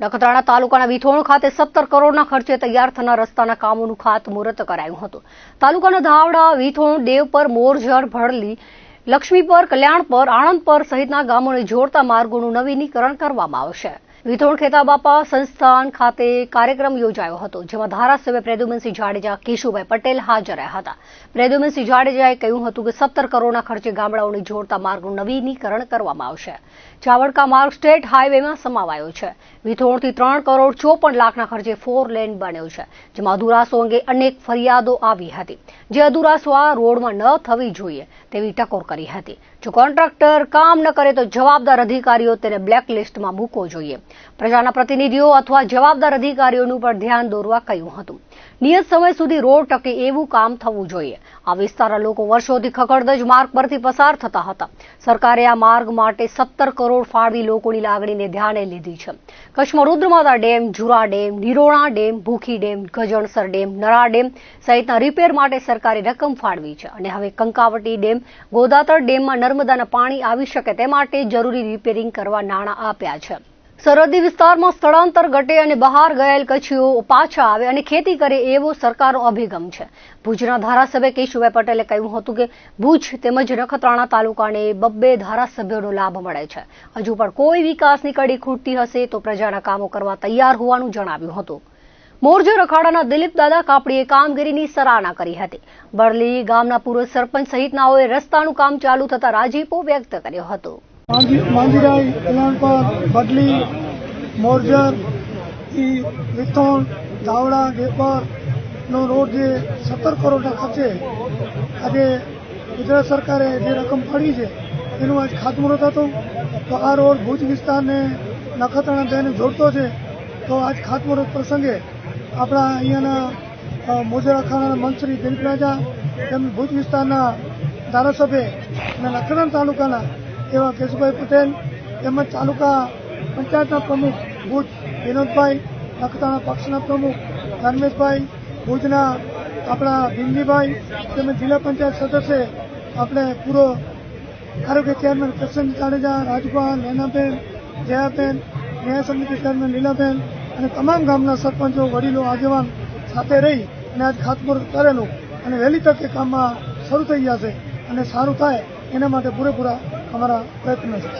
નખત્રાણા તાલુકાના વિથોણ ખાતે સત્તર કરોડના ખર્ચે તૈયાર થનાર રસ્તાના કામોનું ખાતમુહૂર્ત કરાયું હતું. તાલુકાના ધાવડા, વિથોણ, દેવપર, મોરઝર, ભડલી, લક્ષ્મીપર, કલ્યાણપર, આણંદપર સહિતના ગામોને જોડતા માર્ગોનું નવીનીકરણ કરવામાં આવશે. વિથોણ ખેતાબાપા સંસ્થાન ખાતે કાર્યક્રમ યોજાયો હતો, જેમાં ધારાસભ્ય પ્રેદ્યુમનસિંહ જાડેજા, કેશુભાઈ પટેલ હાજર રહ્યા હતા. પ્રેદ્યુમનસિંહ જાડેજાએ કહ્યું હતું કે સત્તર કરોડના ખર્ચે ગામડાઓને જોડતા માર્ગનું નવીનીકરણ કરવામાં આવશે. ચાવડકા માર્ગ સ્ટેટ હાઈવેમાં સમાવાયો છે. વિથોણથી ત્રણ કરોડ ચોપન લાખના ખર્ચે ફોર લેન બન્યો છે, જેમાં અધુરાસો અંગે અનેક ફરિયાદો આવી હતી. જે અધુરાસો આ રોડમાં ન થવી જોઈએ તેવી ટકોર કરી હતી. જો કોન્ટ્રાક્ટર કામ ન કરે તો જવાબદાર અધિકારીઓ તેને બ્લેકલિસ્ટમાં મૂકવો જોઈએ. પ્રજાના પ્રતિનિધિઓ અથવા જવાબદાર અધિકારીઓનું પણ ધ્યાન દોરવા કહ્યું હતું. નિયત સમય સુધી રોડ ટકે એવું કામ થવું જોઈએ. આ વિસ્તારના લોકો વર્ષોથી ખખડદજ માર્ગ પરથી પસાર થતા હતા. સરકારે આ માર્ગ માટે સત્તર કરોડ ફાળવી લોકોની લાગણીને ધ્યાને લીધી છે. કચ્છમાં Rudramata dam, Jura dam, Nirona dam, Bhukhi dam, Gajansar dam, Nara dam સહિતના રિપેર માટે સરકારે રકમ ફાળવી છે. અને હવે કંકાવટી ડેમ, ગોદાતર ડેમમાં નર્મદાના પાણી આવી શકે તે માટે જરૂરી રિપેરિંગ કરવા નાણાં આપ્યા છે. સરહદી વિસ્તારમાં સ્થળાંતર ઘટે અને બહાર ગયેલ કચ્છીઓ પાછા આવે અને ખેતી કરે એવો સરકારનો અભિગમ છે. ભુજના ધારાસભ્ય કેશુભાઈ પટેલે કહ્યું હતું કે ભુજ તેમજ નખત્રાણા તાલુકાને બબ્બે ધારાસભ્યોનો લાભ મળે છે. હજુ પણ કોઈ વિકાસની કડી ખૂટતી હશે તો પ્રજાના કામો કરવા તૈયાર હોવાનું જણાવ્યું હતું. મોરજો રખાડાના દિલીપ દાદા કાપડીએ કામગીરીની સરાહના કરી હતી. બરલી ગામના પૂર્વ સરપંચ સહિતનાઓએ રસ્તાનું કામ ચાલુ થતા રાજીપો વ્યક્ત કર્યો હતો. માંજી માંજીરાઈ કલ્યાણપર બદલી, મોરજર, ઈ વિથોણ, ધાવડા ડેપર નો રોડ જે સત્તર કરોડના ખર્ચે આજે ગુજરાત સરકારે જે રકમ ફળી છે, એનું આજ ખાતમુહૂર્ત હતું. તો આ રોડ ભુજ વિસ્તારને નખત્રાણા જઈને જોડતો છે. તો આજ ખાતમુહૂર્ત પ્રસંગે આપણા અહીંયાના મોજર અખાડાના મંત્રી દિલીપ રાજા તેમ ભુજ વિસ્તારના ધારાસભ્ય અને નખત્રાણા તાલુકાના એવા કેશુભાઈ પટેલ તેમજ તાલુકા પંચાયતના પ્રમુખ ભુજ વિનોદભાઈ નખતાણા પક્ષના પ્રમુખ ધર્મેશભાઈ, ભુજના આપણા ભીમજીભાઈ તેમજ જિલ્લા પંચાયત સદસ્ય આપણે પૂરો આરોગ્ય ચેરમેન કૃષ્ણ જાડેજા રાજપાલ નૈનાબેન, જયાબેન, ન્યાય સમિતિ ચેરમેન લીલાબેન અને તમામ ગામના સરપંચો, વડીલો, આગેવાન સાથે રહી અને આજ ખાતમુહૂર્ત કરેલું અને વહેલી તકે કામમાં શરૂ થઈ જશે અને સારું થાય એના માટે પૂરેપૂરા हमारा प्रयत्न है